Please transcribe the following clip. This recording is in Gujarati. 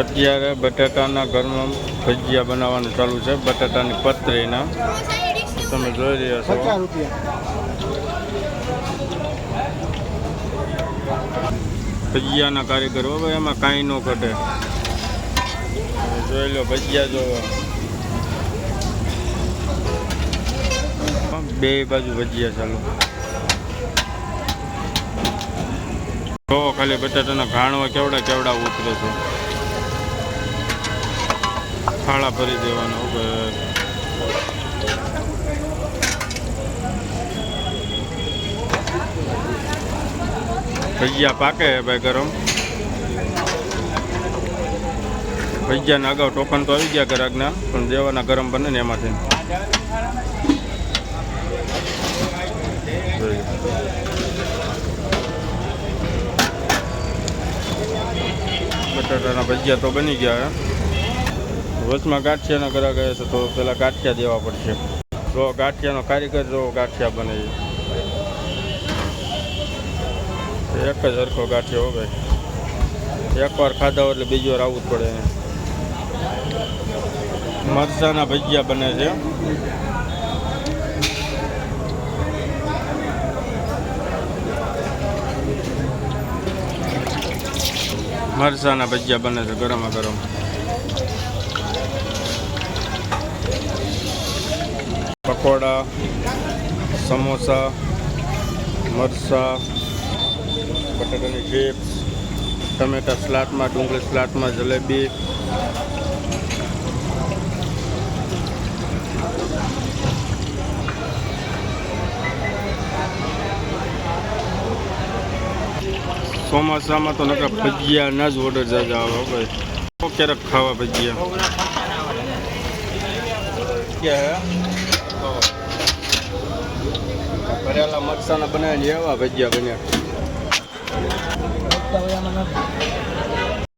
અત્યારે બટાટાના ઘરમાં ભજીયા બનાવવાનું ચાલુ છે બટાટાની પતરીના તમે જોઈ રહ્યા છો. ભજીયાના કારીગર હવે એમાં કાંઈ ન ઘટે. જોઈ લો ભજીયા જોવો. બે બાજુ ભજીયા ચાલુ. જો ખાલી બટાટાના ઘાણવા કેવડા કેવડા ઉતરે છે? ફાળા ભરી દેવાના ભાઈ ભજીયા પાકે ભાઈ ગરમ? ભજીયાના અગાઉ ટોકન તો આવી ગયા ગ્રાહકના પણ દેવાના ગરમ બને ને એમાંથી. બટાટાના ભજીયા તો બની ગયા વચમાં ગાંઠિયાના કરા ગયા છે તો પેલા ગાંઠિયા દેવા પડશે. જો ગાંઠિયાનો કારીગર, જો ગાંઠિયા બને એક જ હરખો ગાંઠિયો હો ભાઈ. એકવાર ખાધા એટલે બીજી વાર આવવું જ પડે મરચાના ભજીયા બને છે. મરચાના ભજીયા બને છે ગરમા ગરમ. પકોડા, સમોસા મરસા બટાટાની ચિપ્સ ટમેટા સ્લાટમાં ડુંગળી સ્લાટમાં જલેબી ચોમાસામાં તો નકર ભજીયાના જ ઓર્ડર જાજા આવે ભાઈ. ક્યારેક ખાવા ભજીયા. ભરેલા મરચાના બનાવીને એવા ભજીયા બન્યા.